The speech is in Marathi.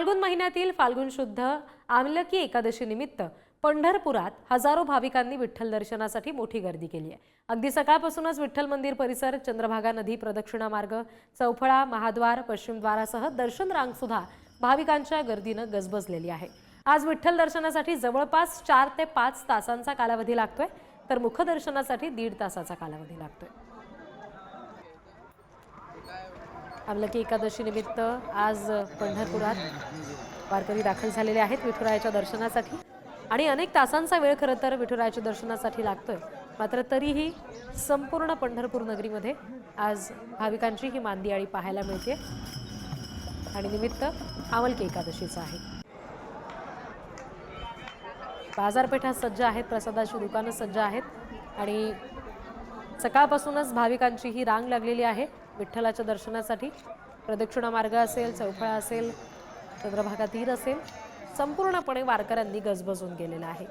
फाल्गुन महिन्यातील फाल्गुन शुद्ध आमलकी एकादशी निमित्त पंढरपुरात हजारो भाविकांनी विठ्ठल दर्शनासाठी मोठी गर्दी केली आहे. अगदी सकाळपासूनच विठ्ठल मंदिर परिसर चंद्रभागा नदी प्रदक्षिणा मार्ग चौफळा महाद्वार पश्चिमद्वारासह दर्शन रांग सुद्धा भाविकांच्या गर्दीनं गजबजलेली आहे. आज विठ्ठल दर्शनासाठी जवळपास चार ते पाच तासांचा कालावधी लागतोय तर मुखदर्शनासाठी दीड तासाचा कालावधी लागतोय. की एकादशी निमित्त आज पंढरपुरात वारकरी दाखल झालेले आहेत विठुरायाच्या दर्शनासाठी. आणि अनेक तासांचा वेळ खरं तर विठुरायाच्या दर्शनासाठी लागतोय. मात्र तरीही संपूर्ण पंढरपूर नगरीमध्ये आज भाविकांची ही मांदियाळी पाहायला मिळते. आणि निमित्त आवलकी एकादशीचं आहे. बाजारपेठा सज्ज आहेत प्रसादाची दुकानं सज्ज आहेत. आणि सकाळपासूनच भाविकांची ही रांग लागलेली आहे. विठ्ठलाच्या दर्शनासाठी प्रदक्षिणा मार्ग असेल चौफळा असेल चंद्रभागा तीर असेल संपूर्णपणे वारकऱ्यांनी गजबजून गेलेला आहे.